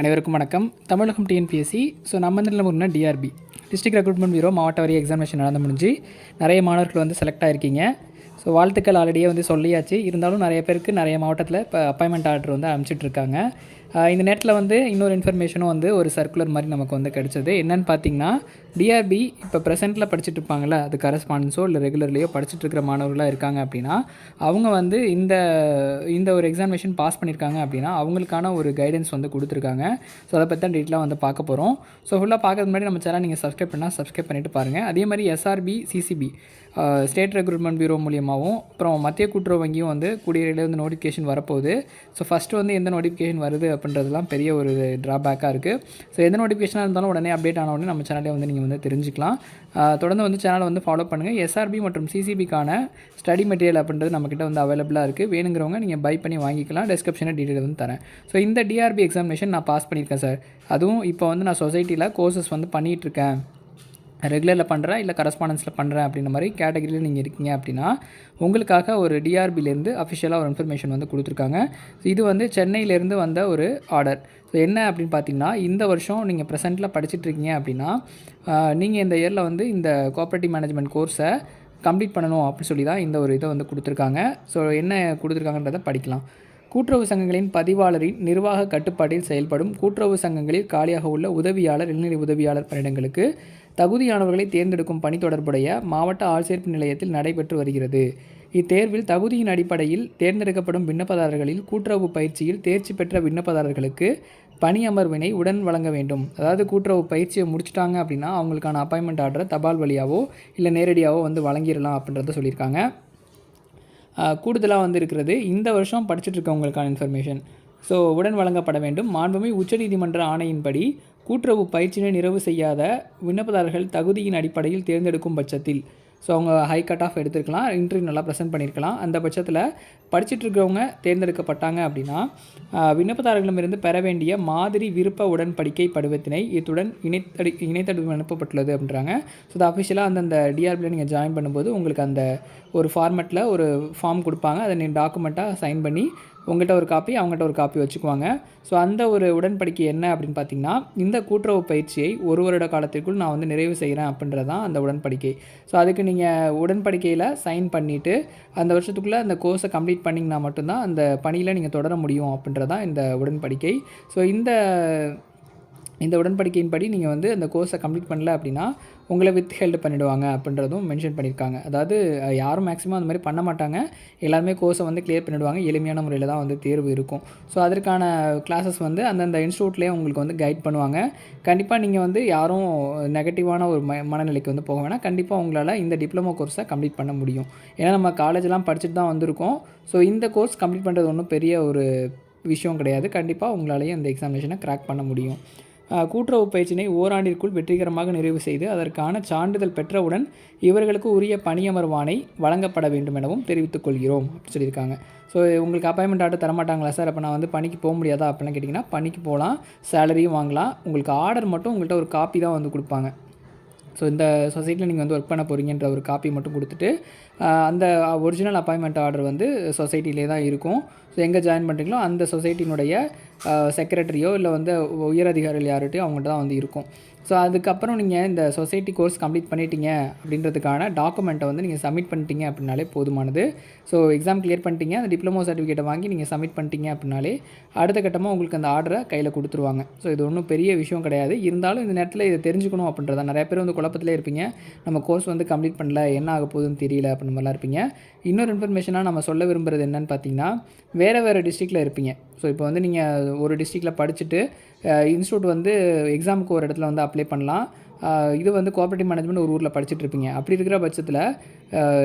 அனைவருக்கும் வணக்கம். தமிழகம் TNPSC so நம்ம இதில் முன்னா டிஆர்பி டிஸ்ட்ரிக்ட் ரெக்ரூட்மெண்ட் பியூரோ மாவட்ட வரி எக்ஸாமினேஷன் நடந்து முடிஞ்சு நிறைய மாணவர்கள் வந்து செலக்ட் ஆகிருக்கீங்க ஸோ வாழ்த்துக்கள் ஆல்ரெடியே வந்து சொல்லியாச்சு. இருந்தாலும் நிறைய பேருக்கு நிறைய மாவட்டத்தில் இப்போ அப்பாயின்மெண்ட் ஆர்டர் வந்து அனுப்பிச்சிட்ருக்காங்க இந்த நேரத்தில் வந்து இன்னொரு இன்ஃபர்மேஷனும் வந்து ஒரு சர்க்குலர் மாதிரி நமக்கு வந்து கிடச்சிது. என்னென்னு பார்த்தீங்கன்னா டிஆர்பி இப்போ ப்ரெசென்ட்டில் படிச்சுட்டு இருப்பாங்களே அது கரஸ்பாண்டன்ஸோ இல்லை ரெகுலர்லேயோ படிச்சுட்டு இருக்கிற மாணவர்களாக இருக்காங்க அப்படின்னா அவங்க வந்து இந்த இந்த ஒரு எக்ஸாமினேஷன் பாஸ் பண்ணியிருக்காங்க அப்படின்னா அவங்களுக்கான ஒரு கைடன்ஸ் வந்து கொடுத்துருக்காங்க. ஸோ அதை பற்றி தான் டீட்டெயிலாக வந்து பார்க்க போகிறோம் ஸோ ஃபுல்லாக பார்க்கறது முன்னாடி நம்ம சேனல் நீங்கள் சப்ஸ்கிரைப் பண்ணால் சப்ஸ்கிரைப் பண்ணிட்டு பாருங்கள் அதே மாதிரி SRB CCB state recruitment bureau மூலியமாகவும் அப்புறம் மத்திய கூட்டுறவு வங்கியும் வந்து கூடிய வந்து நோட்டிஃபிகேஷன் வரப்போகுது. ஸோ ஃபஸ்ட்டு வந்து எந்த நோட்டிஃபிகேஷன் வருது அப்படின்றதுலாம் பெரிய ஒரு ட்ராபேக்காக இருக்குது ஸோ எந்த நோட்டிஃபிகேஷனாக இருந்தாலும் உடனே அப்டேட் ஆன உடனே நம்ம சேனலே வந்து நீங்கள் வந்து தெரிஞ்சுக்கலாம். தொடர்ந்து வந்து சேனலை வந்து ஃபாலோ பண்ணுங்கள் எஸ்ஆர்பி மற்றும் சிசிபிக்கான ஸ்டடி மெட்டீரியல் அப்படின்றது நம்மக்கிட்ட வந்து அவைலபிளாக இருக்குது வேணுங்கிறவங்க நீங்கள் பை பண்ணி வாங்கிக்கலாம். டிஸ்கிரிப்ஷனில் டீட்டெயில் வந்து தரேன். ஸோ இந்த டிஆர்பி எக்ஸாமினேஷன் நான் பாஸ் பண்ணியிருக்கேன் சார் அதுவும் இப்போ வந்து நான் சொசைட்டியில் கோர்சஸ் வந்து பண்ணிகிட்ருக்கேன் ரெகுலரில் பண்ணுறேன் இல்லை கரஸ்பாண்டன்ஸில் பண்ணுறேன் அப்படின்ற மாதிரி கேட்டகரியில் நீங்கள் இருக்கீங்க அப்படின்னா உங்களுக்காக ஒரு டிஆர்பிலேருந்து அஃபிஷியலாக ஒரு இன்ஃபர்மேஷன் வந்து கொடுத்துருக்காங்க. ஸோ இது வந்து சென்னையிலேருந்து வந்த ஒரு ஆர்டர் ஸோ என்ன அப்படின்னு பார்த்தீங்கன்னா இந்த வருஷம் நீங்கள் ப்ரெசென்ட்டில் படிச்சுட்ருக்கீங்க அப்படின்னா நீங்கள் இந்த இயரில் வந்து இந்த கோஆப்ரேட்டிவ் மேனேஜ்மெண்ட் கோர்ஸை கம்ப்ளீட் பண்ணணும் அப்படின்னு சொல்லி தான் இந்த ஒரு இதை வந்து கொடுத்துருக்காங்க. ஸோ என்ன கொடுத்துருக்காங்கன்றதை படிக்கலாம். கூட்டுறவு சங்கங்களின் பதிவாளரின் நிர்வாக கட்டுப்பாட்டில் செயல்படும் கூட்டுறவு சங்கங்களில் காலியாக உள்ள உதவியாளர் இளநிலை உதவியாளர் பணியிடங்களுக்கு தகுதியானவர்களை தேர்ந்தெடுக்கும் பணி தொடர்புடைய மாவட்ட ஆள்சேர்ப்பு நிலையத்தில் நடைபெற்று வருகிறது. இத்தேர்வில் தகுதியின் அடிப்படையில் தேர்ந்தெடுக்கப்படும் விண்ணப்பதாரர்களில் கூட்டுறவு பயிற்சியில் தேர்ச்சி பெற்ற விண்ணப்பதாரர்களுக்கு பணி அமர்வினை உடன் வழங்க வேண்டும். அதாவது கூட்டுறவு பயிற்சியை முடிச்சிட்டாங்க அப்படின்னா அவங்களுக்கான அப்பாயின்மெண்ட் ஆர்டரை தபால் வழியாவோ இல்லை நேரடியாகவோ வந்து வழங்கிடலாம் அப்படின்றத சொல்லியிருக்காங்க. கூடுதலாக வந்து இருக்கிறது இந்த வருஷம் படிச்சுட்டு இருக்கவங்களுக்கான இன்ஃபர்மேஷன் ஸோ உடன் வழங்கப்பட வேண்டும். மாண்புமை உச்சநீதிமன்ற ஆணையின்படி கூட்டுறவு பயிற்சியினை நிறைவு செய்யாத விண்ணப்பதாரர்கள் தகுதியின் அடிப்படையில் தேர்ந்தெடுக்கும் பட்சத்தில். ஸோ அவங்க ஹை கட் ஆஃப் எடுத்திருக்கலாம் இன்டர்வியூ நல்லா ப்ரெசென்ட் பண்ணியிருக்கலாம் அந்த பட்சத்தில் படிச்சுட்டு இருக்கிறவங்க தேர்ந்தெடுக்கப்பட்டாங்க அப்படின்னா விண்ணப்பதாரர்களிடமிருந்து பெற வேண்டிய மாதிரி விருப்ப உடன்படிக்கை படிவத்தினை இத்துடன் இணைத்தடி இணைத்தடி அனுப்பப்பட்டுள்ளது அப்படின்றாங்க. ஸோ அது அஃபிஷியலாக அந்தந்த டிஆர்பியில் நீங்கள் ஜாயின் பண்ணும்போது உங்களுக்கு அந்த ஒரு ஃபார்மெட்டில் ஒரு ஃபார்ம் கொடுப்பாங்க. அதை நீங்கள் டாக்குமெண்ட்டாக சைன் பண்ணி உங்கள்கிட்ட ஒரு காப்பி அவங்ககிட்ட ஒரு காப்பி வச்சுக்குவாங்க. ஸோ அந்த ஒரு உடன்படிக்கை என்ன அப்படின்னு பார்த்தீங்கன்னா இந்த கூட்டுறவு பயிற்சியை ஒரு வருட காலத்திற்குள் நான் வந்து நிறைவு செய்கிறேன் அப்படின்றது தான் அந்த உடன்படிக்கை. ஸோ அதுக்கு நீங்கள் உடன்படிக்கையில் சைன் பண்ணிவிட்டு அந்த வருஷத்துக்குள்ளே அந்த கோர்ஸை கம்ப்ளீட் பண்ணிங்கன்னா மட்டும்தான் அந்த பணியில் நீங்கள் தொடர முடியும் அப்படின்றது தான் இந்த உடன்படிக்கை. ஸோ இந்த இந்த உடன்படிக்கையின்படி நீங்கள் வந்து அந்த கோர்ஸை கம்ப்ளீட் பண்ணல அப்படின்னா உங்களை வித் ஹெல்டு பண்ணிவிடுவாங்க அப்படின்றதும் மென்ஷன் பண்ணியிருக்காங்க. அதாவது யாரும் மேக்ஸிமம் அந்த மாதிரி பண்ண மாட்டாங்க. எல்லாருமே கோர்ஸை வந்து கிளியர் பண்ணிடுவாங்க. எளிமையான முறையில் தான் வந்து தேர்வு இருக்கும். ஸோ அதற்கான கிளாஸஸ் வந்து அந்தந்த இன்ஸ்டியூட்லேயே உங்களுக்கு வந்து கைட் பண்ணுவாங்க. கண்டிப்பாக நீங்கள் வந்து யாரும் நெகட்டிவான ஒரு ம மனநிலைக்கு வந்து போக வேணாம். கண்டிப்பாக உங்களால் இந்த டிப்ளமோ கோர்ஸை கம்ப்ளீட் பண்ண முடியும். ஏன்னா நம்ம காலேஜெலாம் படிச்சுட்டு தான் வந்திருக்கோம். ஸோ இந்த கோர்ஸ் கம்ப்ளீட் பண்ணுறது ஒன்றும் பெரிய ஒரு விஷயம் கிடையாது. கண்டிப்பாக உங்களாலேயே அந்த எக்ஸாமினேஷனை கிராக் பண்ண முடியும். கூட்டுறவு பயிற்சியினை ஓராண்டிற்குள் வெற்றிகரமாக நிறைவு செய்து அதற்கான சான்றிதழ் பெற்றவுடன் இவர்களுக்கு உரிய பணியமர்வானை வழங்கப்பட வேண்டும் எனவும் தெரிவித்துக் கொள்கிறோம் அப்படின்னு சொல்லியிருக்காங்க. ஸோ உங்களுக்கு அப்பாயின்மெண்ட் ஆர்டர் தரமாட்டாங்களா சார் அப்போ நான் வந்து பணிக்கு போக முடியாதா? அப்படிலாம் கேட்டிங்கன்னா பணிக்கு போகலாம் சேலரியும் வாங்கலாம். உங்களுக்கு ஆர்டர் மட்டும் உங்கள்கிட்ட ஒரு காப்பி தான் வந்து கொடுப்பாங்க. ஸோ இந்த சொசைட்டியில் நீங்கள் வந்து ஒர்க் பண்ண போகிறீங்கன்ற ஒரு காப்பி மட்டும் கொடுத்துட்டு அந்த ஒரிஜினல் அப்பாயின்மெண்ட் ஆர்டர் வந்து சொசைட்டிலே தான் இருக்கும். ஸோ எங்கே ஜாயின் பண்ணுறீங்களோ அந்த சொசைட்டினுடைய செக்ரட்டரியோ இல்லை வந்து உயர் அதிகாரிகள் அவங்கள்ட்ட தான் வந்து இருக்கும். ஸோ அதுக்கப்புறம் நீங்கள் இந்த சொசைட்டி கோர்ஸ் கம்ப்ளீட் பண்ணிட்டீங்க அப்படின்றதுக்கான டாக்குமெண்ட்டை வந்து நீங்கள் சப்மிட் பண்ணிட்டீங்க அப்படின்னாலே போதுமானது. ஸோ எக்ஸாம் கிளியர் பண்ணிட்டீங்க அந்த டிப்ளமோ சர்டிஃபிகேட்டை வாங்கி நீங்கள் சப்மிட் பண்ணிட்டீங்க அப்படின்னாலே அடுத்த கட்டமாக உங்களுக்கு அந்த ஆர்டரை கையில் கொடுத்துருவாங்க. ஸோ இது ஒன்றும் பெரிய விஷயம் கிடையாது. இருந்தாலும் இந்த நேரத்தில் இதை தெரிஞ்சுக்கணும் அப்படின்றத நிறைய பேர் வந்து குழப்பத்திலே இருப்பீங்க. நம்ம கோர்ஸ் வந்து கம்ப்ளீட் பண்ணல என்ன ஆக போகுதுன்னு தெரியல அப்படின்ற மாதிரிலாம் இருப்பீங்க. இன்னொரு இன்ஃபர்மேஷனாக நம்ம சொல்ல விரும்புகிறது என்னென்னு பார்த்தீங்கன்னா வேறு வேறு டிஸ்ட்ரிக்டில் இருப்பீங்க. ஸோ இப்போ வந்து நீங்கள் ஒரு டிஸ்ட்ரிக்டில் படிச்சுட்டு இன்ஸ்டியூட் வந்து எக்ஸாமுக்கு ஒரு இடத்துல வந்து அப்ளை பண்ணலாம். இது வந்து கோஆப்ரேட்டிவ் மேனேஜ்மெண்ட் ஒரு ஊரில் படிச்சுட்டு இருப்பீங்க. அப்படி இருக்கிற பட்சத்தில்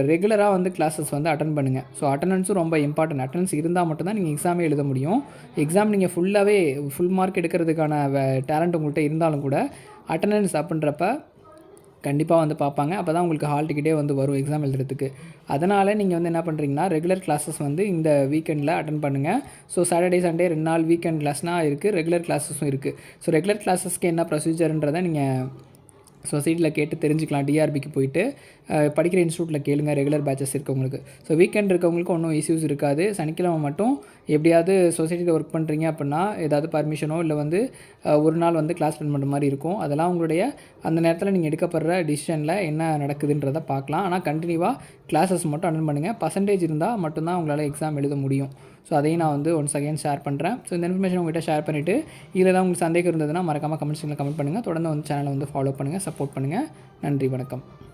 ரெகுலராக வந்து கிளாஸஸ் வந்து அட்டன் பண்ணுங்கள் ஸோ அட்டண்டன்ஸும் ரொம்ப இம்பார்ட்டன்ட் அட்டண்டன்ஸ் இருந்தால் மட்டும்தான் நீங்கள் எக்ஸாமே எழுத முடியும். எக்ஸாம் நீங்கள் ஃபுல்லாகவே ஃபுல் மார்க் எடுக்கிறதுக்கான டேலண்ட் உங்கள்கிட்ட இருந்தாலும் கூட அட்டண்டன்ஸ் அப்படின்றப்ப கண்டிப்பாக வந்து பார்ப்பாங்க. அப்போ தான் உங்களுக்கு ஹால் டிக்கெட்டே வந்து வரும் எக்ஸாம் எழுதுறதுக்கு. அதனால் நீங்கள் வந்து என்ன பண்ணுறீங்கன்னா ரெகுலர் கிளாஸஸ் வந்து இந்த வீக்கெண்டில் அட்டன் பண்ணுங்கள் ஸோ சாட்டர்டே சண்டே ரெண்டு நாள் வீக்கெண்ட் கிளாஸ்னால் இருக்குது ரெகுலர் கிளாஸஸும் இருக்குது ஸோ ரெகுலர் கிளாஸஸ்க்கு என்ன ப்ரொசீஜர்ன்றதை நீங்கள் சொசைட்டியில் கேட்டு தெரிஞ்சுக்கலாம். டிஆர்பிக்கு போயிட்டு படிக்கிற இன்ஸ்டியூட்டில் கேளுங்க. ரெகுலர் பேச்சஸ் இருக்கவங்களுக்கு. ஸோ வீக்கெண்ட் இருக்கவங்களுக்கு ஒன்றும் இஷ்யூஸ் இருக்காது. சனிக்கிழமை மட்டும் எப்படியாவது சொசைட்டியில் ஒர்க் பண்ணுறீங்க அப்படின்னா ஏதாவது பர்மிஷனோ இல்லை வந்து ஒரு நாள் வந்து கிளாஸ் ரன் பண்ணுற மாதிரி இருக்கும். அதெல்லாம் உங்களுடைய அந்த நேரத்தில் நீங்கள் எடுக்கப்படுற டிசிஷனில் என்ன நடக்குதுன்றதை பார்க்கலாம். ஆனால் கண்டினியூவாக கிளாஸஸ் மட்டும் அட்டன் பண்ணுங்கள் பர்சன்டேஜ் இருந்தால் மட்டும்தான் உங்களால் எக்ஸாம் எழுத முடியும். ஸோ அதையும் நான் வந்து ஒன்ஸ் அகைன் ஷேர் பண்ணுறேன் ஸோ இந்த இன்ஃபர்மேஷன் உங்கள்கிட்ட ஷேர் பண்ணிவிட்டு இதில் தான் உங்களுக்கு சந்தேகம் இருந்ததுன்னா மறக்காமல் கமெண்ட்ஸில் கமெண்ட் பண்ணுங்கள் தொடர்ந்து வந்து சேனலை வந்து ஃபாலோ பண்ணுங்கள் சப்போர்ட் பண்ணுங்கள் நன்றி வணக்கம்.